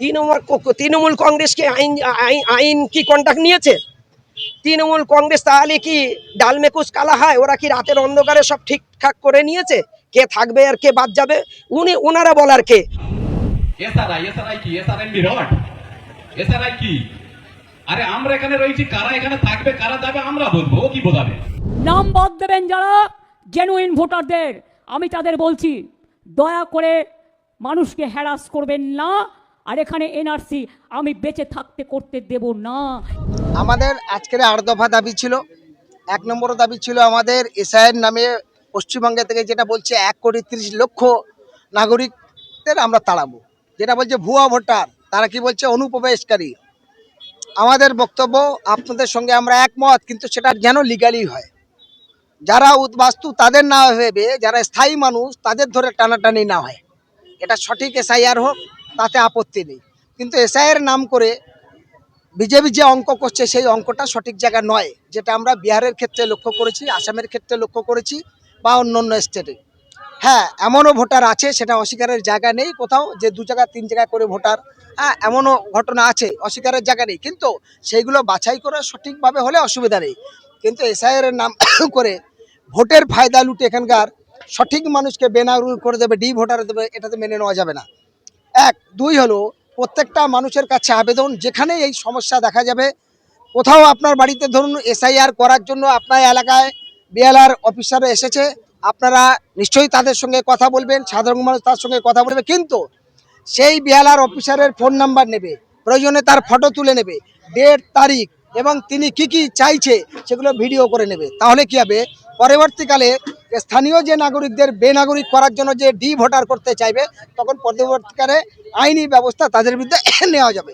তৃণমূল তৃণমূল কংগ্রেস কি আইন আইন আইন কি কন্ট্যাক্ট নিয়েছে? তৃণমূল কংগ্রেস তাহলে কি ডালমেকুশ কালা হয়? ওরা কি রাতের অন্ধকারে সব ঠিকঠাক করে নিয়েছে? কে থাকবে আর কে বাদ যাবে? উনি ওনারা বলার কে? আরে আমরা এখানে রয়েছি কারা এখানে থাকবে কারা যাবে আমরা বলব কি বোঝাবে? নাম বাদ দেবেন যারা জেনুইন ভোটারদের। আমি তাদের বলছি দয়া করে মানুষকে হ্যারাস করবেন না। আর এখানে এনআরসি আমি বেঁচে থাকতে করতে দেব না। আমাদের আজকের আট দফা দাবি ছিল। এক নম্বর দাবি ছিল আমাদের এসআইয়ের নামে পশ্চিমবঙ্গে থেকে যেটা বলছে এক কোটি তিরিশ লক্ষ নাগরিকদের আমরা তাড়াবো। যেটা বলছে ভুয়া ভোটার, তারা কি বলছে অনুপ্রবেশকারী। আমাদের বক্তব্য, আপনাদের সঙ্গে আমরা একমত, কিন্তু সেটা যেন লিগালি হয়। যারা উদ্বাস্তু, তাদের না ভেবে, যারা স্থায়ী মানুষ, তাদের ধরে টানাটানি না হয়। এটা সঠিক এসআইআর হোক তাতে আপত্তি নেই। কিন্তু এসআইয়ের নাম করে বিজেপি যে অঙ্ক করছে, সেই অঙ্কটা সঠিক জায়গা নয়, যেটা আমরা বিহারের ক্ষেত্রে লক্ষ্য করেছি, আসামের ক্ষেত্রে লক্ষ্য করেছি বা অন্য অন্য স্টেটে হ্যাঁ এমনও ভোটার আছে, সেটা অস্বীকারের জায়গা নেই কোথাও, যে দু জায়গা, তিন জায়গা করে ভোটার। হ্যাঁ এমনও ঘটনা আছে, অস্বীকারের জায়গা নেই। কিন্তু সেইগুলো বাছাই করে সঠিকভাবে হলে অসুবিধা নেই। কিন্তু এসআইআর নাম করে ভোটের ফায়দা লুটে এখানকার সঠিক মানুষকে বেনাগরিক করে দেবে, ডি ভোটার দেবে, এটাতে মেনে নেওয়া যাবে না। এক, দুই হলো প্রত্যেকটা মানুষের কাছে আবেদন যেখানে এই সমস্যা দেখা যাবে, কোথাও আপনার বাড়িতে ধরুন এসআইআর করার জন্য আপনার এলাকায় বিএলআর অফিসার এসেছে, আপনারা নিশ্চয়ই তাদের সঙ্গে কথা বলবেন, সাধারণ মানুষ তার সঙ্গে কথা বলবে, কিন্তু সেই বিএলআর অফিসারের ফোন নাম্বার নেবে, প্রয়োজনে তার ফটো তুলে নেবে, ডেট, তারিখ এবং তিনি কি কি চাইছে সেগুলো ভিডিও করে নেবে। তাহলে কি হবে? পরবর্তীকালে স্থানীয় যে নাগরিকদের বেনাগরিক করার জন্য যে ডি ভোটার করতে চাইবে, তখন পরবর্তীকালে আইনি ব্যবস্থা তাদের বিরুদ্ধে নেওয়া যাবে।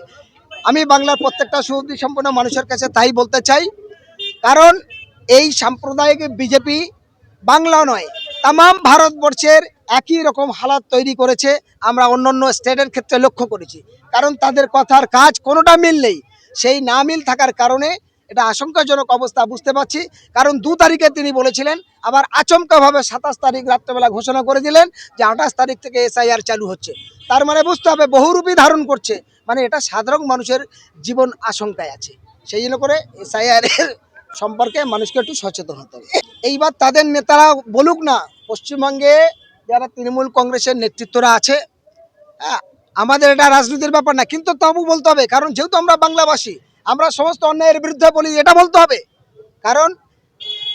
আমি বাংলার প্রত্যেকটা সুবুদ্ধি সম্পন্ন মানুষের কাছে তাই বলতে চাই, কারণ এই সাম্প্রদায়িক বিজেপি বাংলা নয় তাম ভারতবর্ষের একই রকম হালাত তৈরি করেছে, আমরা অন্য অন্য স্টেটের ক্ষেত্রে লক্ষ্য করেছি। কারণ তাদের কথার কাজ কোনোটা মিল নেই। সেই না মিল থাকার কারণে এটা আশঙ্কাজনক অবস্থা বুঝতে পারছি। কারণ দু তারিখে তিনি বলেছিলেন আবার আচমকাভাবে সাতাশ তারিখ রাত্রেবেলা ঘোষণা করে দিলেন যে আঠাশ তারিখ থেকে এসআইআর চালু হচ্ছে। তার মানে বুঝতে হবে বহুরূপী ধারণ করছে। মানে এটা সাধারণ মানুষের জীবন আশঙ্কায় আছে। সেই জন্য করে এসআইআর সম্পর্কে মানুষকে একটু সচেতন হতে হবে। এইবার তাদের নেতারা বলুক না পশ্চিমবঙ্গে যারা তৃণমূল কংগ্রেসের নেতৃত্বরা আছে হ্যাঁ, আমাদের এটা রাজনীতির ব্যাপার না কিন্তু তবু বলতে হবে কারণ যেহেতু আমরা বাংলাভাষী আমরা সমস্ত অন্যায়ের বিরুদ্ধে বলি, এটা বলতে হবে। কারণ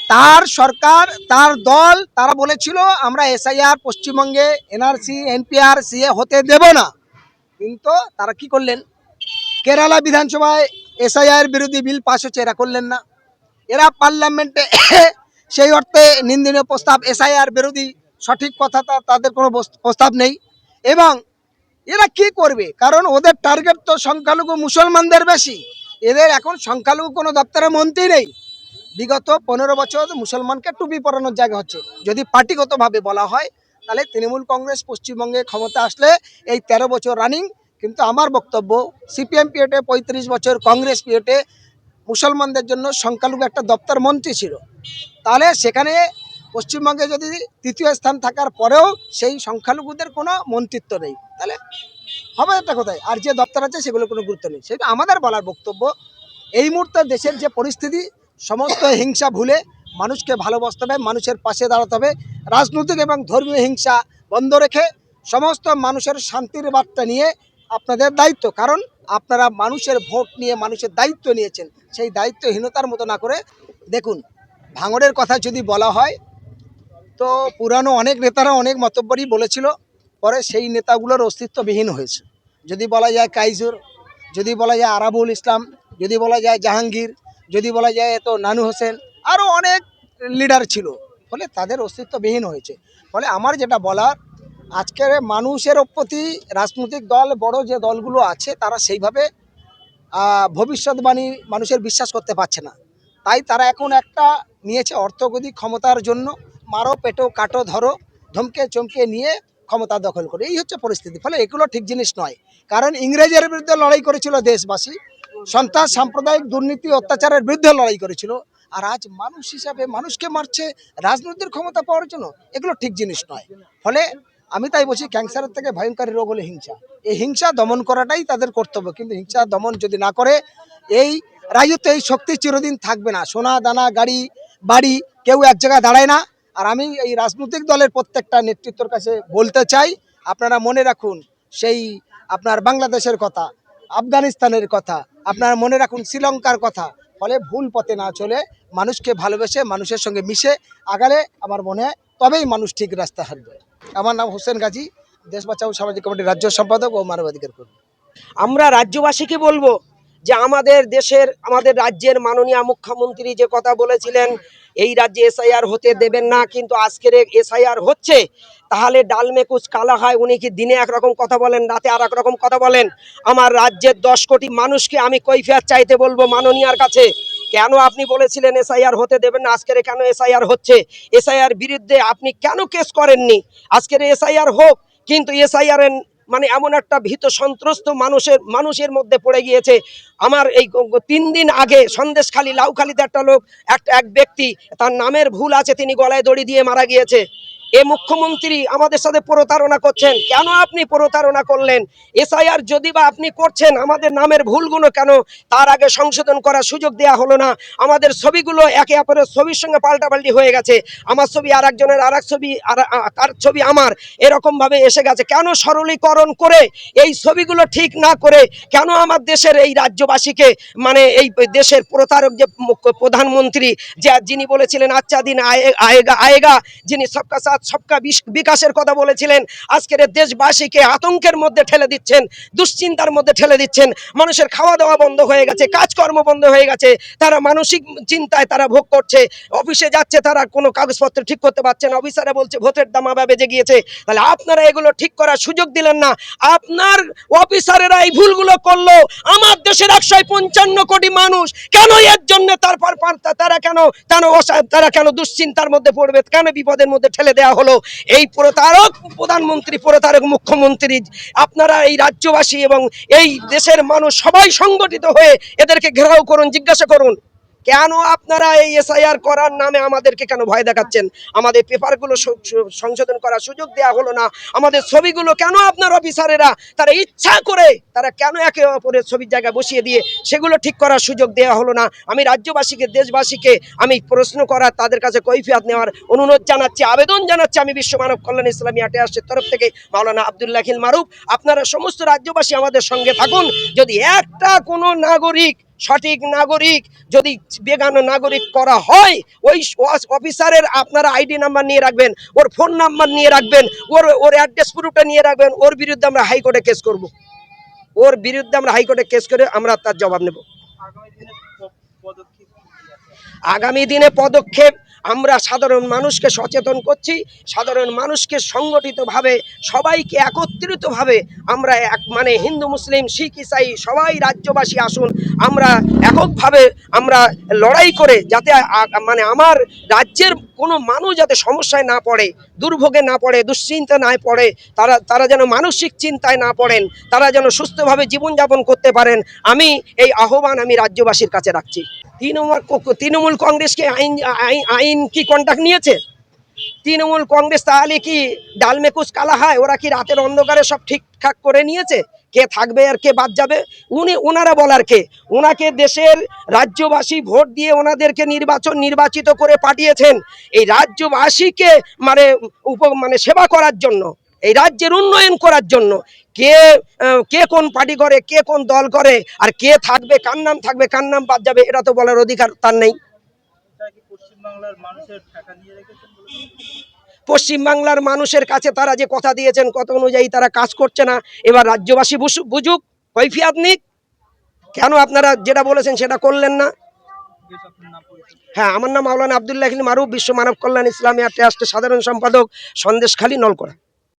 তার সরকার, তার দল, তারা বলেছিল, আমরা এসআইআর, পশ্চিমবঙ্গে এনআরসি, এনপিআর, সিএ হতে দেব না। কিন্তু তারা কি করলেন? কেরালা বিধানসভায় এসআইআর বিরোধী বিল পাস হচ্ছে, এরা করলেন না। এরা পার্লামেন্টে সেই অর্থে নিন্দনীয় প্রস্তাব, এসআইআর বিরোধী সঠিক কথা তাদের কোনো প্রস্তাব নেই। এবং এরা কি করবে? কারণ ওদের টার্গেট তো সংখ্যালঘু মুসলমানদের বেশি। এদের এখন সংখ্যালঘু কোনো দপ্তরে মন্ত্রী নেই। বিগত পনেরো বছর মুসলমানকে টুপি পরানোর জায়গা হচ্ছে। যদি পার্টিগতভাবে বলা হয়, তাহলে তৃণমূল কংগ্রেস পশ্চিমবঙ্গে ক্ষমতা আসলে এই তেরো বছর রানিং কিন্তু আমার বক্তব্য, সিপিএম পিরিয়ডে পঁয়ত্রিশ বছর কংগ্রেস পিরিয়ডে মুসলমানদের জন্য সংখ্যালঘু একটা দপ্তর মন্ত্রী ছিল। তাহলে সেখানে পশ্চিমবঙ্গে যদি তৃতীয় স্থান থাকার পরেও সেই সংখ্যালঘুদের কোনো মন্ত্রিত্ব নেই। তাহলে হবে একটা কোথায়? আর যে দপ্তর আছে সেগুলো কোনো গুরুত্ব নেই। সেটা আমাদের বলার বক্তব্য, এই মুহূর্তে দেশের যে পরিস্থিতি, সমস্ত হিংসা ভুলে মানুষকে ভালোবাসতে হবে, মানুষের পাশে দাঁড়াতে হবে। রাজনৈতিক এবং ধর্মীয় হিংসা বন্ধ রেখে সমস্ত মানুষের শান্তির বার্তা নিয়ে আপনাদের দায়িত্ব। কারণ আপনারা মানুষের ভোট নিয়ে মানুষের দায়িত্ব নিয়েছেন, সেই দায়িত্বহীনতার মতো না করে দেখুন, ভাঙড়ের কথা যদি বলা হয়, তো পুরানো অনেক নেতারা অনেক মতব্বরই বলেছিল পরে সেই নেতাগুলোর অস্তিত্ববিহীন হয়েছে। যদি বলা যায় কাইজুর, যদি বলা যায় আরাবুল ইসলাম, যদি বলা যায় জাহাঙ্গীর, যদি বলা যায় তো নানু হোসেন আরও অনেক লিডার ছিল। ফলে তাদের অস্তিত্ববিহীন হয়েছে। ফলে আমার যেটা বলার, আজকের মানুষের প্রতি রাজনৈতিক দল, বড় যে দলগুলো আছে, তারা সেইভাবে ভবিষ্যৎবাণী মানুষের বিশ্বাস করতে পারছে না। তাই তারা এখন একটা নিয়েছে অর্থগতি ক্ষমতার জন্য। মারো, পেটো, কাটো, ধরো, ধমকে, চমকে নিয়ে ক্ষমতা দখল করে। এই হচ্ছে পরিস্থিতি। ফলে এগুলো ঠিক জিনিস নয়। কারণ ইংরেজের বিরুদ্ধে লড়াই করেছিল দেশবাসী। সন্ত্রাস, সাম্প্রদায়িক দুর্নীতি, অত্যাচারের বিরুদ্ধে লড়াই করেছিল। আর আজ মানুষ হিসাবে মানুষকে মারছে রাজনৈতিক ক্ষমতা পাওয়ার জন্য, এগুলো ঠিক জিনিস নয়। ফলে আমি তাই বলছি, ক্যান্সারের থেকে ভয়ঙ্কর রোগ হলে হিংসা। এই হিংসা দমন করাটাই তাদের কর্তব্য। কিন্তু হিংসা দমন যদি না করে, এই রাজত্ব এই শক্তি চিরদিন থাকবে না। সোনা, দানা, গাড়ি, বাড়ি, কেউ এক জায়গায় দাঁড়ায় না। আর আমি এই রাজনৈতিক দলের প্রত্যেকটা নেতৃত্বর কাছে বলতে চাই, আপনারা মনে রাখুন সেই আপনার বাংলাদেশের কথা, আফগানিস্তানের কথা, আপনারা মনে রাখুন শ্রীলঙ্কার কথা, ফলে ভুল পথে না চলে মানুষকে ভালোবেসে মানুষের সঙ্গে মিশে আগালে আমার মনে হয় তবেই মানুষ ঠিক রাস্তা হাঁটবে। আমার নাম হোসেন গাজী, দেশ বাঁচাও সামাজিক কমিটির রাজ্য সম্পাদক ও মানবাধিকার কর্মী। আমরা রাজ্যবাসীকে বলব যে আমাদের দেশের, আমাদের রাজ্যের মাননীয় মুখ্যমন্ত্রী যে কথা বলেছিলেন এই রাজ্যে এসআইআর হতে দেবেন না, কিন্তু আজকের এসআইআর হচ্ছে, তাহলে ডালমেকুচ কালা হয়, উনি কি দিনে একরকম কথা বলেন, রাতে আর রকম কথা বলেন? আমার রাজ্যের দশ কোটি মানুষকে আমি কৈফিয়ত চাইতে বলব মাননীয়ার কাছে। কেন আপনি বলেছিলেন এসআইআর হতে দেবেন না? আজকের কেন এসআইআর হচ্ছে? এসআইআর বিরুদ্ধে আপনি কেন কেস করেননি? আজকের এসআইআর হোক, কিন্তু এসআইআর মানে এমন একটা ভীত সন্ত্রস্ত মানুষের মানুষের মধ্যে পড়ে গিয়েছে। আমার এই তিন দিন আগে সন্দেশখালী লাউখালীতে একটা লোক একটা এক ব্যক্তি, তার নামের ভুল আছে, তিনি গলায় দড়ি দিয়ে মারা গিয়েছে। এ মুখ্যমন্ত্রী আমাদের সাথে প্রতারণা করছেন। কেন আপনি প্রতারণা করলেন? এসআইআর যদি বা আপনি করছেন, আমাদের নামের ভুলগুলো কেন? তার আগে সংশোধন করার সুযোগ দেওয়া হলো না। আমাদের ছবিগুলো একে অপরের ছবির সঙ্গে পাল্টাপাল্টি হয়ে গেছে। আমার ছবি আর একজনের আর এক ছবি, আর তার ছবি আমার। এরকমভাবে এসে গেছে। কেন সরলীকরণ করে এই ছবিগুলো ঠিক না করে কেন আমার দেশের এই রাজ্যবাসীকে মানে এই দেশের প্রতারক যে প্রধানমন্ত্রী, যে যিনি বলেছিলেন আচ্ছা দিন আয়ে- আয়েগা আয়েগা, যিনি সবকা সবকা বিশ- বিকাশের কথা বলেছিলেন। আজকের দেশবাসীকে আতঙ্কের মধ্যে ঠেলে দিচ্ছেন, দুশ্চিন্তার মধ্যে ঠেলে দিচ্ছেন। মানুষের খাওয়া দাওয়া বন্ধ হয়ে গেছে, কাজকর্ম বন্ধ হয়ে গেছে। তারা মানসিক চিন্তায় তারা ভোগ করছে, অফিসে যাচ্ছে, তারা কোনো কাগজপত্র ঠিক করতে পারছে না। অফিসারে বলছে, ভোটের দামাবা বেজে গিয়েছে। তাহলে আপনারা এগুলো ঠিক করার সুযোগ দিলেন না। আপনার অফিসারেরা এই ভুলগুলো করল। আমার দেশের একশো পঞ্চান্ন কোটি মানুষ, কেন এর জন্য তারপর তারা কেন কেন তারা কেন দুশ্চিন্তার মধ্যে পড়বে? কেন বিপদের মধ্যে ঠেলে দেওয়া হলো। এই প্রতারক, প্রধানমন্ত্রী প্রতারক, মুখ্যমন্ত্রী, আপনারা এই রাজ্যবাসী এবং এই দেশের মানুষ সবাই সংগঠিত হয়ে এদেরকে ঘেরাও করুন, জিজ্ঞাসা করুন। কেন আপনারা এই এসআইআর করার নামে আমাদেরকে কেন ভয় দেখাচ্ছেন? আমাদের পেপারগুলো সংশোধন করার সুযোগ দেওয়া হলো না। আমাদের ছবিগুলো কেন আপনার অফিসারেরা তারা ইচ্ছা করে তারা কেন একে অপরের ছবির জায়গায় বসিয়ে দিয়ে সেগুলো ঠিক করার সুযোগ দেওয়া হলো না? আমি রাজ্যবাসীকে, দেশবাসীকে আমি প্রশ্ন করার, তাদের কাছে কৈফিয়াত নেওয়ার অনুরোধ জানাচ্ছি, আবেদন জানাচ্ছি। আমি বিশ্ব মানব কল্যাণ ইসলামী আটেয়াসের তরফ থেকে মাওলানা আবদুল্লাহিল মারুফ। আপনারা সমস্ত রাজ্যবাসী আমাদের সঙ্গে থাকুন। যদি একটা কোনো নাগরিক সঠিক নাগরিক যদি বেগানো নাগরিক করা হয় ওই অফিসারের আপনারা আইডি নাম্বার নিয়ে রাখবেন ওর ফোন নাম্বার নিয়ে রাখবেন ওর ওর অ্যাড্রেস প্রুফটা নিয়ে রাখবেন ওর বিরুদ্ধে আমরা হাইকোর্টে কেস করব। ওর বিরুদ্ধে আমরা হাইকোর্টে কেস করে আমরা তার জবাব নেব। আগামী দিনে পদক্ষেপ আমরা সাধারণ মানুষকে সচেতন করছি, সাধারণ মানুষকে সংগঠিতভাবে, সবাইকে একত্রিতভাবে আমরা এক মানে হিন্দু, মুসলিম, শিখ, ইসাই, সবাই রাজ্যবাসী আসুন, আমরা এককভাবে আমরা লড়াই করে যাতে মানে আমার রাজ্যের কোনো মানুষ যাতে সমস্যায় না পড়ে, দুর্ভোগে না পড়ে দুশ্চিন্তা না পড়ে, তারা তারা যেন মানসিক চিন্তায় না পড়েন, তারা যেন সুস্থভাবে জীবনযাপন করতে পারেন, আমি এই আহ্বান আমি রাজ্যবাসীর কাছে রাখছি। তৃণমূল তৃণমূল কংগ্রেসকে আইন, আইন- কি কন্ট্যাক্ট নিয়েছে? তৃণমূল কংগ্রেস তাহলে কি ডালমেকুচ কালা হয়? ওরা কি রাতের অন্ধকারে সব ঠিকঠাক করে নিয়েছে? কে থাকবে আর কে বাদ যাবে? উনি, ওনারা বলার কে? ওনাকে দেশের রাজ্যবাসী ভোট দিয়ে ওনাদেরকে নির্বাচন নির্বাচিত করে পাঠিয়েছেন। এই রাজ্যবাসীকে মানে উপ মানে সেবা করার জন্য। এই রাজ্যের উন্নয়ন করার জন্য কে কে কোন পার্টি করে, কে কোন দল করে, আর কে থাকবে, কার নাম থাকবে, কার নাম বাদ যাবে, এটা তো বলার অধিকার তার নেই। পশ্চিমবাংলার মানুষের কাছে তারা যে কথা দিয়েছেন কত অনুযায়ী তারা কাজ করছে না। এবার রাজ্যবাসী বুঝু- বুঝুক, কৈফিয়াত নিক। কেন আপনারা যেটা বলেছেন সেটা করলেন না? হ্যাঁ আমার নাম মাওলানা আবদুল্লাহ মারুফ, বিশ্ব মানব কল্যাণ ইসলামী ট্রাস্টের সাধারণ সম্পাদক সন্দেশখালী নলকোড়া।